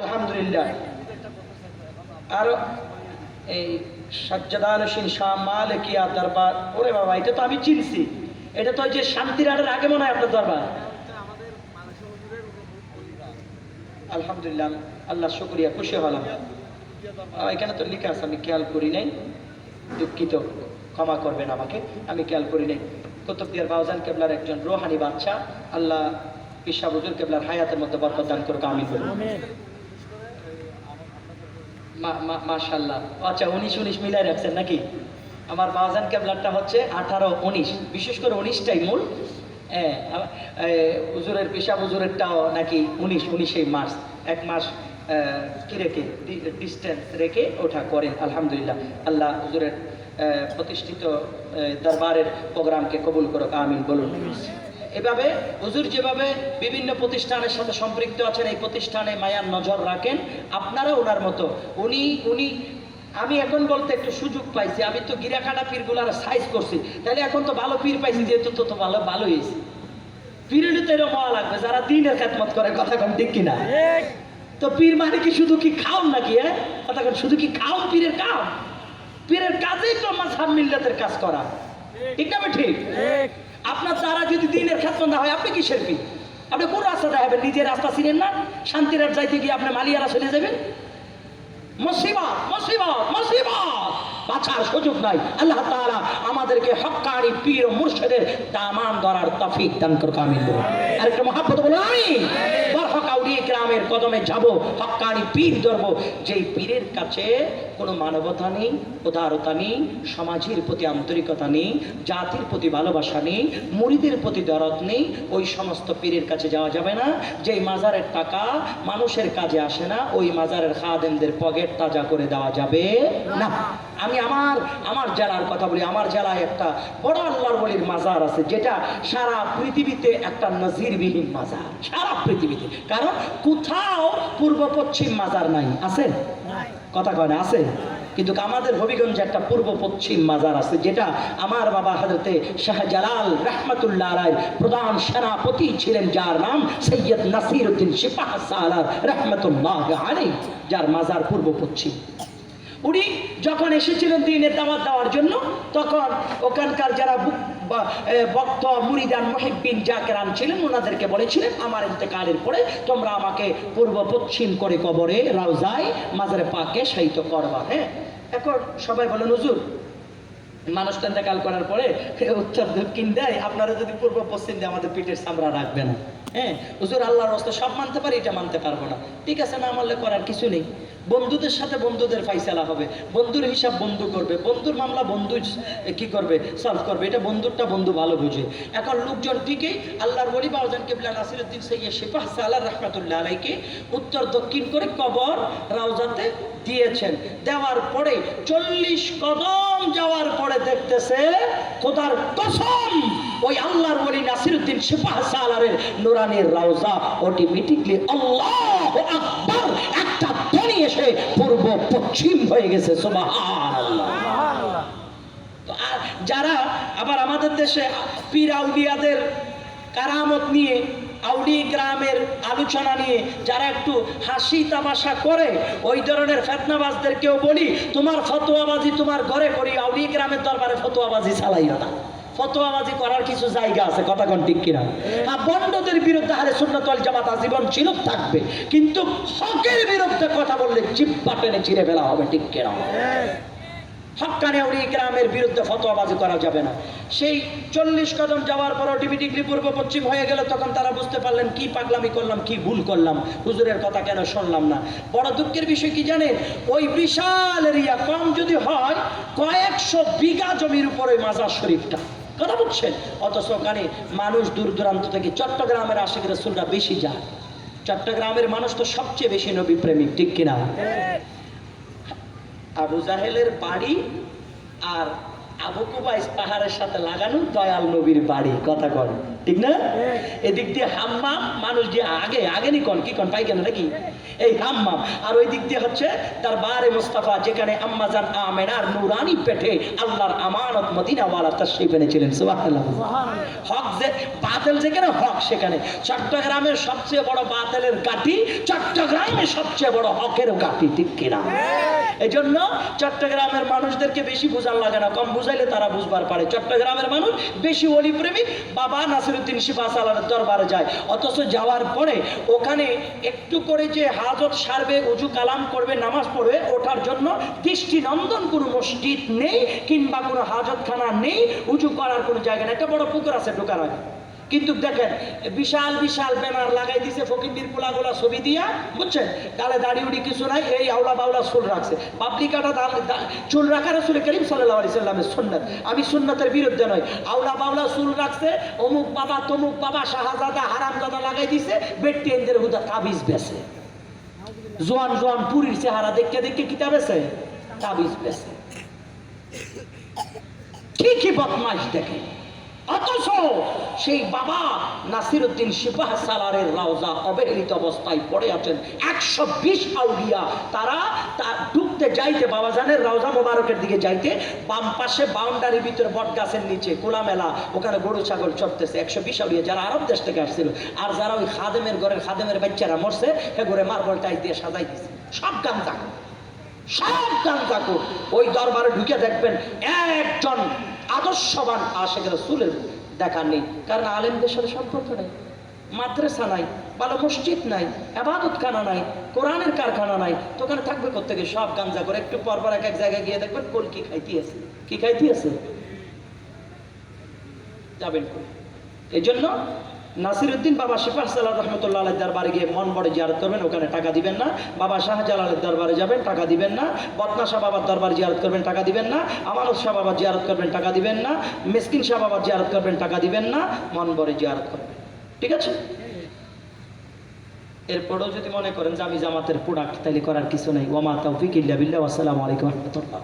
আলহামদুলিল্লাহ। আর এই সজ্জাদানসীন শাহ মালিকিয়া দরবার, ওরে বাবা, এটা তো আমি চিনছি। এটা তো ওই যে শান্তির আডের আগে মনে হয় আপনার দরবার। আলহামদুলিল্লাহ, আল্লাহ শুক্রিয়া, খুশি হলাম। এখানে তো লেখা আছে, আমি খেয়াল করি নাই। দুঃখিত, ক্ষমা করবেন আমাকে, আমি খেয়াল করি নাই। কুতুবদিয়ার বাউজান কেবলার একজন রোহানি বাচ্চা আল্লাহ পিসা বুজুর কেবলার হায়াতের মধ্যে বরকত দান করুক আমি মাশাল্লাহ আচ্ছা উনিশ উনিশ মিলাই রাখছেন নাকি? আমার বাউজান কেবলারটা হচ্ছে আঠারো, উনিশ। বিশেষ করে উনিশটাই মূল। হ্যাঁ হুজুরের পেশা হুজুরেরটাও নাকি উনিশ উনিশে মার্চ। এক মাস কি রেখে ডিস্টেন্স রেখে ওঠা করেন, আলহামদুলিল্লাহ। আল্লাহ হুজুরের প্রতিষ্ঠিত দরবারের প্রোগ্রামকে কবুল করুক, আমিন বলুন। এভাবে হুজুর যেভাবে বিভিন্ন প্রতিষ্ঠানের সাথে সম্পৃক্ত আছেন এই প্রতিষ্ঠানে মায়ার নজর রাখেন আপনারা ওনার মতো। উনি উনি আমি এখন বলতে একটু সুযোগ পাইছি আমি তো গিরাখানা পীরগুলার সাইজ করছি তাহলে এখন তো ভালো পীর পাইছি যেহেতু তো তো ভালো ভালো হয়েছে পীরেরও তো এরকম হওয়া লাগবে যারা দিনের খেদমত করে কথা কন ঠিক কিনা? তো পীর মানে কি শুধু কি খাও নাকি হ্যাঁ? কথা কন শুধু কি খাও পীরের কাম? পীরের কাজেই তো মাঝহাব মিল্লাতের কাজ করা। ঠিক। না ঠিক। আপনার দ্বারা যদি দিনের ক্ষেত্র না হয়, আপনি কি শেরপি আপনি কোন রাস্তা দেখাবেন নিজের রাস্তা চিনেন না? শান্তির যাইতে গিয়ে আপনি মালিয়ারা চলে যাবেন? মুসিবত মুসিবত মুসিবত! বাঁচার সুযোগ নাই। আল্লাহ তাআলা আমাদেরকে হক্কানি পীর মুর্শিদের দামান ধরার তফিক দান করুক, আমিন আর একটা মহাব্বত বলো আমি আউলিয়া গ্রামের কদমে যাব হক্কানি পীর ধরব। যেই পীরের কাছে কোনো মানবতা নেই, উদারতা নেই, সমাজের প্রতি আন্তরিকতা নেই, জাতির প্রতি ভালোবাসা নেই, মুড়িদের প্রতি দরদ নেই, ওই সমস্ত পীরের কাছে যাওয়া যাবে না। যেই মাজারের টাকা মানুষের কাজে আসে না, ওই মাজারের খাদেমদের পকেট তাজা করে দেওয়া যাবে না। আমি আমার আমার জেলার কথা বলি আমার জেলায় একটা বড় আল্লাহর বলির মাজার আছে যেটা সারা পৃথিবীতে একটা নজিরবিহীন মাজার সারা পৃথিবীতে। কারণ কোথাও পূর্ব পশ্চিম মাজার নাই আছে? কথা কয় না আছে? কিন্তু আমাদের হবিগঞ্জে একটা পূর্ব পশ্চিম মাজার আছে যেটা আমার বাবা হাজরতে শাহজালাল রহমতুল্লাহ রায়ের প্রধান সেনাপতি ছিলেন যার নাম সৈয়দ নাসির উদ্দিন সিপাহ সালার রহমতুল্লাহ আলী যার মাজার পূর্ব পশ্চিম। উনি যখন এসেছিলেন দিনের দাওয়াত দেওয়ার জন্য, তখন ওখানকার যারা ভক্ত, মুরিদান মহিবিন জাকেরান ছিলেন, ওনাদেরকে বলেছিলেন, আমার ইন্তেকালের পরে তোমরা আমাকে পূর্ব পশ্চিম করে কবরে রাউজায়, মাজারে পাকে সাহিত্য করবা। হ্যাঁ? এখন সবাই বলেন, হুজুর মানুষ তো ইন্তেকাল করার পরে উত্তর দক্ষিণ দেয়, আপনারা যদি পূর্ব পশ্চিম দিয়ে আমাদের পিঠের চামড়া রাখবে না। হ্যাঁ হুজুর, আল্লাহর রাস্তা সব মানতে পারি, এটা মানতে পারব না। ঠিক আছে, না মানলে করার কিছু নেই। বন্ধুদের সাথে বন্ধুদের ফাইসালা হবে। বন্ধুর হিসাব বন্ধু করবে। বন্ধুর মামলা বন্ধু কি করবে? সলভ করবে। এটা বন্ধুরটা বন্ধু ভালো বুঝে। এখন লোকজন ঠিকই আল্লাহর বলি বাউজান কেবলা নাসিরুদ্দিন সৈয়দ শিফাহ সালার রহমাতুল্লাহ আলাইকে উত্তর দক্ষিণ করে কবর রাউজাতে দিয়েছেন। দেওয়ার পরে চল্লিশ কদম যাওয়ার পরে দেখতেছে, খোদার কসম, ওই আল্লাহর বলি নাসিরুদ্দিন শিফাহ সালারের নুরানির রাউজা অটোমেটিকলি আল্লাহ আকবার, একটা ধ্বনি এসে পূর্ব পশ্চিম হয়ে গেছে তো যারা আবার আমাদের দেশে পীর আউলিয়াদের কারামত নিয়ে আউলি গ্রামের আলোচনা নিয়ে যারা একটু হাসি তামাশা করে ওই ধরনের ফেতনাবাজদেরকেও বলি তোমার ফতোয়াবাজি তোমার ঘরে করি আউলি গ্রামের দরবারে ফতোয়াবাজি চালাইও না। ফতোয়াবাজি করার কিছু জায়গা আছে কথা কোন ঠিক কিনা? আর বন্ডদের বিরুদ্ধে হারে সুন্নতল জামাত আজীবন ছিল থাকবে কিন্তু হকের বিরুদ্ধে কথা বললে জিব্বা টেনে চিরে ফেলা হবে ঠিক কিনা? হকানে উনি গ্রামের বিরুদ্ধে ফতোয়াবাজি করা যাবে না। সেই চল্লিশ কদম যাওয়ার পর অটোমেটিকলি পূর্ব পশ্চিম হয়ে গেল, তখন তারা বুঝতে পারলেন, কি পাগলামি করলাম, কি ভুল করলাম, হুজুরের কথা কেন শুনলাম না। বড় দুঃখের বিষয় কি জানেন? ওই বিশাল এরিয়া কম যদি হয়, কয়েকশো বিঘা জমির উপর ওই মাজার শরীফটা। কথা বুঝছেন অথচ ওখানে মানুষ দূর দূরান্ত থেকে চট্টগ্রামের আশেখ রসুলরা বেশি যায়। চট্টগ্রামের মানুষ তো সবচেয়ে বেশি নবী প্রেমিক ঠিক কিনা? আবু জাহেলের বাড়ি আর আবু কুবাইস পাহাড়ের সাথে লাগানো দয়াল নবীর বাড়ি কথা কর ঠিক না? এদিক দিয়ে হাম্মাম মানুষ দিয়ে আগে আগে নি কন কি কন পাইখানা নাকি? এই হাম্মাম আর ওই দিক দিয়ে হচ্ছে তার বারে মুস্তাফা যেখানে আম্মাজান আমেনার নুরানি পেটে আল্লাহর আমানত মদিনাওয়ালা তার সেই পেনেছিলেন সুবহানাল্লাহ। হক যে বাতিল যেখানে হক সেখানে। চট্টগ্রামের সবচেয়ে বড় বাতিলের গাটি চট্টগ্রামের সবচেয়ে বড় হকের গাটি ঠিক কিনা? এই জন্য চট্টগ্রামের মানুষদেরকে বেশি বোঝার লাগে না। কম বুঝাইলে তারা বুঝবার পারে। চট্টগ্রামের মানুষ বেশি অলি প্রেমিক বাবা নাসিরুদ্দিন শিবা সালার দরবারে যায়। অথচ যাওয়ার পরে ওখানে একটু করে যে হাজত সারবে, উজু কালাম করবে, নামাজ পড়বে, ওঠার জন্য দৃষ্টিনন্দন কোনো মসজিদ নেই, কিংবা কোনো হাজতখানা নেই, উজু করার কোনো জায়গা নেই। একটা বড় পুকুর আছে ঢোকার আগে। কিন্তু দেখেন, বিশাল বিশাল ব্যানার লাগাই দিছে ফকিন্দির পোলাগুলা ছবি দিয়া, বুঝছেন? গালে দাড়ি উড়ি কিছু নাই, এই আওলা বাউলা চুল রাখছে। পাবলিকাটা চুল রাখার রসুল করিম সাল্লাহ আলি সাল্লামের আমি সুন্নতের বিরুদ্ধে নয়, আওলা বাউলা চুল রাখছে, অমুক বাবা, তমুক বাবা, শাহজাদা, হারামজাদা লাগাই দিছে, বেটটি এদের হুদা তাবিজ বেছে। জোয়ান জোয়ান পুরীর চেহারা দেখতে দেখতে কিতাব আছে তাবিজ বেছে। ঠিকই বদমাইশ দেখে? অথচ সেই বাবা নাসিরুদ্দিন শিবাহ সালারের রাওজা অবহেলিত অবস্থায় পড়ে আছেন। একশো বিশ আউলিয়া তারা তা ঢুকতে যাইতে, বাবাজানের রাওজা মোবারকের দিকে যাইতে, বাম পাশে বাউন্ডারির ভিতরে বট গাছের নিচে খোলামেলা ওখানে গরু, ছাগল চড়তেছে। একশো বিশ আউলিয়া যারা আরব দেশ থেকে আসছিল আর যারা ওই খাদেমের ঘরের খাদেমের বাচ্চারা মরছে সে ঘরে মার্বল টাইস দিয়ে সাজাই দিছে। সব গান সব গান ওই দরবারে ঢুকে দেখবেন একজন আদর্শবান আশেখ রসুলের দেখা নেই, কারণ আলেমদের সাথে সম্পর্ক নেই, মাদ্রাসা নাই, ভালো মসজিদ নাই আবাদত খানা নাই, কোরআনের কারখানা নাই, তো ওখানে থাকবে কোথেকে সব গাঞ্জা করে একটু পর পর এক এক জায়গায় গিয়ে দেখবেন কোল কি খাইতে আছে। কি খাইতে আছে? যাবেন এই জন্য নাসিরুদ্দিন বাবা শিফার সাল্লাহ রহমতুল্লাহ আলের দরবারে গিয়ে মন বড়ে জিয়ারত করবেন, ওখানে টাকা দিবেন না। বাবা শাহজালালের দরবারে যাবেন, টাকা দিবেন না। বদনা শাহ বাবার দরবারে জিয়ারত করবেন, টাকা দিবেন না। আমানত শাহ বাবার জিয়ারত করবেন, টাকা দিবেন না। মিসকিন শাহ বাবার জিয়ারত করবেন, টাকা দিবেন না। মন বড়ে জিয়ারত করবেন। ঠিক আছে? এরপরেও যদি মনে করেন যে আমি জামাতের প্রোডাক্ট তাইলে করার কিছু নেই। ওমা তৌফিক ইল্লা বিল্লাহ আসসালামু আলাইকুম রহমতুল্লাহ।